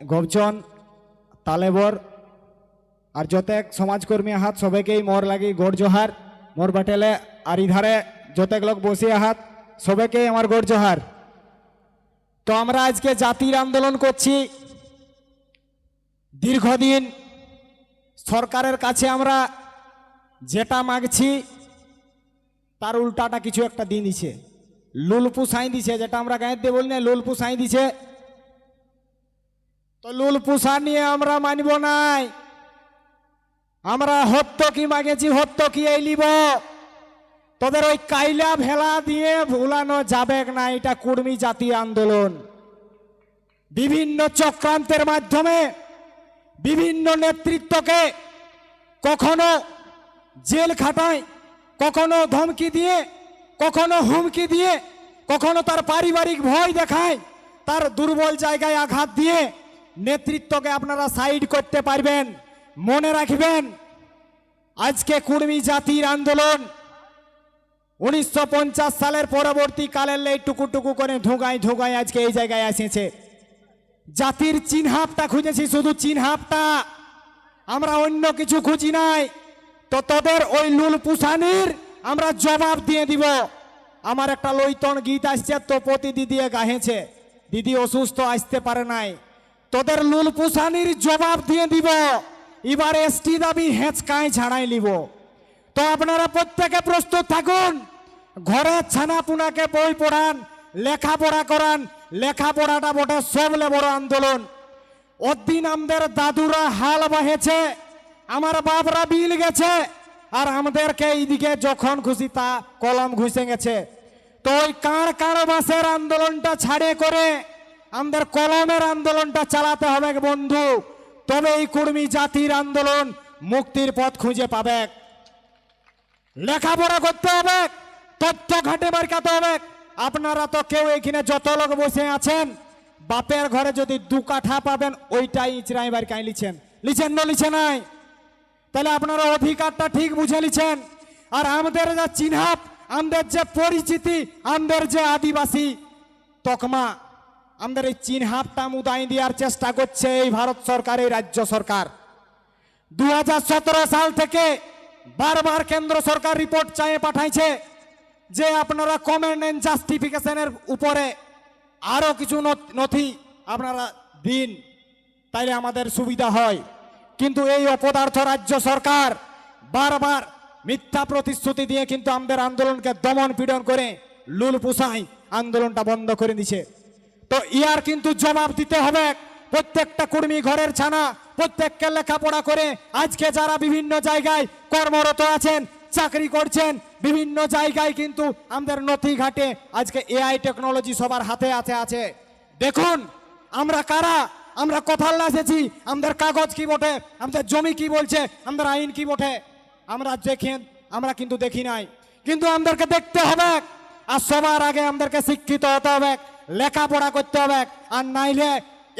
গবচন তালেবর আর যতেক সমাজকর্মী আহাত সবাইকেই মোর লাগি গোড় জোহার মোর বাটেলে আর ইধারে যতেক লোক বসে আহাত সবাইকেই আমার গোড় জোহার তো আমরা আজকে জাতির আন্দোলন করছি। দীর্ঘদিন সরকারের কাছে আমরা যেটা মাগছি, তার উল্টাটা কিছু একটা দিন দিছে। লুলপু সাই দিছে, যেটা আমরা গাঁয়েতে বলি না, লুলপু সাই দিছে। তো লুলপু সা নিয়ে আমরা মানব নাই। আমরা হত্য কি মাগেছি হত্য কি এই লিব? তোদের ওই কাইলা ভেলা দিয়ে ভুলানো যাবে না, এটা কুর্মী জাতীয় আন্দোলন। বিভিন্ন চক্রান্তের মাধ্যমে বিভিন্ন নেতৃত্বকে কখনো জেল খাটায়, কখনো ধমকি দিয়ে, কখনো হুমকি দিয়ে, কখনো তার পারিবারিক ভয় দেখায়, তার দুর্বল জায়গায় আঘাত দিয়ে নেতৃত্বকে আপনারা সাইড করতে পারবেন, মনে রাখবেন, আজকে কুর্মী জাতির আন্দোলন উনিশশো পঞ্চাশ সালের পরবর্তী কালের লেই টুকু টুকু করে ধুগাই ধুগাই আজকে এই জায়গায় এসেছে। জাতির চিনহাপটা খুঁজেছি, শুধু চিনহাপটা। আমরা অন্য কিছু খুঁজি নাই। তো তোদের ওই লুল পুষানির আমরা জবাব দিয়ে দিব। আমার একটা লৈতন গীত আসছে তোপতি দিদি গাহেছে। দিদি অসুস্থ, আসতে পারে নাই। তোদের লুল পুষানির জবাব দিয়ে দিব। এবার এসটি দাবি হেঁচকায় ছাড়াই নিব। তো আপনারা প্রত্যেকে প্রস্তুত থাকুন। ঘরে ছানাপুনাকে বই পড়ান, লেখাপড়া করান, লেখাপড়াটা বটে সবলে বড় আন্দোলন। ওদিন আমাদের দাদুরা হাল বাহেছে, আমার বাপরা বিল গেছে, আর আমাদেরকে এইদিকে যখন খুশি তা কলম ঘুষে গেছে। তো ওই কাঁড় কাঁড় বাসের আন্দোলনটা ছাড়ে করে আমাদের কলমের আন্দোলনটা চালাতে হবে বন্ধু। তবে এই কুর্মী জাতির আন্দোলন মুক্তির পথ খুঁজে পাবে। লেখাপড়া করতে হবে, তথ্য ঘাটে বারকাতে হবে। আপনারা তো কেউ এখানে যত লোক বসে আছেন, বাপের ঘরে যদি দু কাঠা পাবেন, ওইটাই ইচড়াই বার কাই লিছেন লিছেন না লিছে নাই? তাহলে আপনারা অধিকারটা ঠিক বুঝে লিছেন আর আমাদের যা চিনহাপ, আমাদের যে পরিচিতি, আমাদের যে আদিবাসী তকমা আমাদের এই চিনহাপটা মুদাই দেওয়ার চেষ্টা করছে এই ভারত সরকার এই রাজ্য সরকার দু হাজার সতেরো সাল থেকে বারবার কেন্দ্র সরকার রিপোর্ট চাইয়ে পাঠাইছে যে আপনারা কমেন্ট এন্ড জাস্টিফিকেশনের উপরে আরও কিছু নথি আপনারা দিন তাইলে আমাদের সুবিধা হয় কিন্তু এই অপদার্থ রাজ্য সরকার বারবার মিথ্যা প্রতিশ্রুতি দিয়ে কিন্তু আমাদের আন্দোলনকে দমন পীড়ন করে লুল পুষাই আন্দোলনটা বন্ধ করে দিছে তো ইয়ার কিন্তু জবাব দিতে হবে। প্রত্যেকটা কর্মী ঘরের ছানা, প্রত্যেককে লেখাপড়া করে আজকে যারা বিভিন্ন জায়গায় কর্মরত আছেন, চাকরি করছেন, বিভিন্ন জায়গায় কিন্তু আমাদের নথি ঘাটে আজকে এআই টেকনোলজি সবার হাতে আছে আছে। দেখুন, আমরা কারা? আমরা কোথাল এসেছি? আমাদের কাগজ কি বটে? আমাদের জমি কি বলছে? আমাদের আইন কি বটে? আমরা দেখেন, আমরা কিন্তু দেখি নাই। কিন্তু আমাদেরকে দেখতে হবে। আর সবার আগে আমাদেরকে শিক্ষিত হতে হবে। লেখাপড়া করতে হবে। আর নাইলে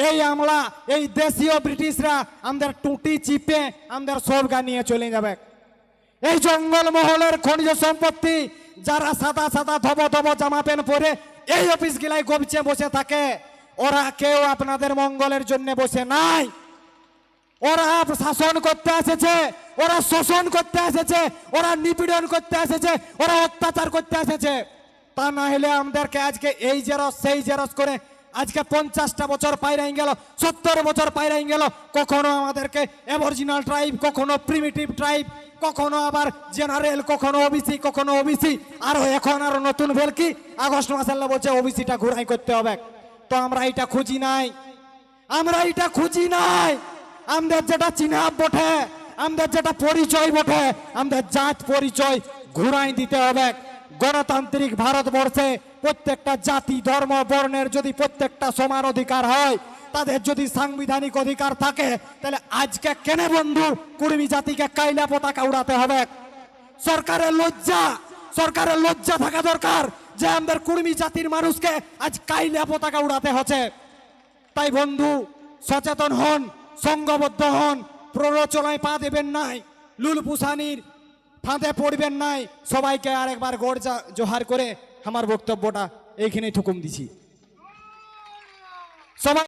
এই আমলা, এই দেশীয় ব্রিটিশরা আমাদের টুটি চিপে আমাদের সব নিয়ে চলে যাবে। এই জঙ্গল মহলের খনিজ সম্পত্তি যারা সাদা সাদা ধব ধব জামা প্যান্ট পরে এই অফিস গিলাই গবচে বসে থাকে, ওরা কেউ আপনাদের মঙ্গলের জন্য বসে নাই। ওরা শাসন করতে এসেছে, ওরা শোষণ করতে এসেছে, ওরা নিপীড়ন করতে এসেছে, ওরা অত্যাচার করতে এসেছে। তা না হলে আমাদেরকে আজকে এই জেরস, সেই জেরস করে আজকে পঞ্চাশটা বছর পাইরাই গেল, সত্তর বছর পাইরাই গেল। কখনো আমাদেরকে অরিজিনাল ট্রাইব কখনো প্রিমিটিভ ট্রাইব কখনো আবার জেনারেল কখনো ওবিসি কখনো ওবিসি আর এখন আরও নতুন বেল কি? আগস্ট মাসাল্লাহ বলছে ওবিসিটা ঘুরাই করতে হবে। তো আমরা এটা খুঁজি নাই। আমরা এটা খুঁজি নাই। আমাদের যেটা চিনাব বটে, আমাদের যেটা পরিচয় বটে, আমাদের জাত পরিচয় ঘুরাই দিতে হবে। গণতান্ত্রিক ভারতবর্ষে প্রত্যেকটা জাতি, ধর্ম, বর্ণের যদি প্রত্যেকটা সমান অধিকার হয়, তাদের যদি সাংবিধানিক অধিকার থাকে, তাহলে আজকে কেনে বন্ধু কুর্মী জাতিকে কাইলা পতাকা উড়াতে হবে? সরকারের লজ্জা সরকারের লজ্জা থাকা দরকার যে আমাদের কুর্মী জাতির মানুষকে আজ কাইলা পতাকা উড়াতে হচ্ছে। তাই বন্ধু, সচেতন হন সংঘবদ্ধ হন, প্ররোচনায় পা দেবেন নাই। লুল পুসানির ফাঁদে পড়বেন নাই। সবাইকে আরেকবার গোড় জোহার করে আমার বক্তব্যটা এইখানেই ঠুকুম দিছি। সবাই